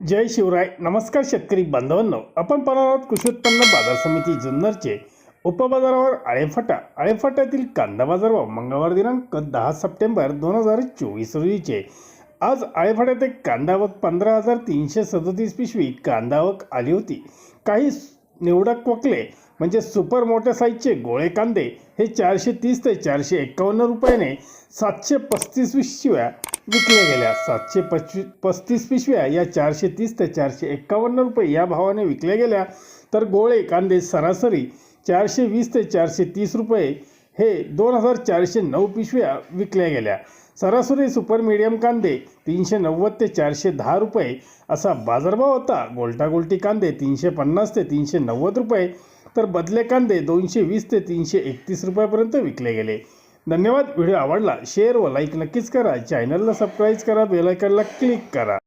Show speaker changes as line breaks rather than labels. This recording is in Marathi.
जय शिवराय. नमस्कार शेतकरी बांधवांनो. आपण पाहणार आहोत कृषी उत्पन्न बाजार समिती जुन्नरचे उपबाजारावर आळेफाटा. आळेफाट्यातील कांदा बाजारभाव मंगळवार दिनांक दहा सप्टेंबर दोन हजार चोवीस रोजीचे. आज आळेफाट्यात एक कांदावक पंधरा हजार तीनशे सदतीस पिशवी कांदावक आली होती. काही निवडक वकले म्हणजे सुपर मोठ्या साईजचे गोळे कांदे हे चारशे तीस ते चारशे एक्कावन्न रुपयाने सातशे पस्तीस शिव्या विकल्या गेल्या. सातशे पस्ती पस्तीस पिशव्या या चारशे तीस ते चारशे एक्कावन्न रुपये या भावाने विकल्या गेल्या. तर गोळे कांदे सरासरी चारशे वीस ते चारशे तीस रुपये हे दोन हजार चारशे नऊ पिशव्या विकल्या गेल्या. सरासरी सुपर मीडियम कांदे तीनशे नव्वद ते चारशे दहा रुपये असा बाजारभाव होता. गोलटा गोलटी कांदे तीनशे पन्नास ते तीनशे नव्वद रुपये. तर बदले कांदे दोनशे वीस ते तीनशे एकतीस रुपयापर्यंत विकले गेले. धन्यवाद. व्हिडिओ आवडला शेअर व लाईक नक्कीच करा. चॅनलला सबस्क्राईब करा बेलायकनला क्लिक करा.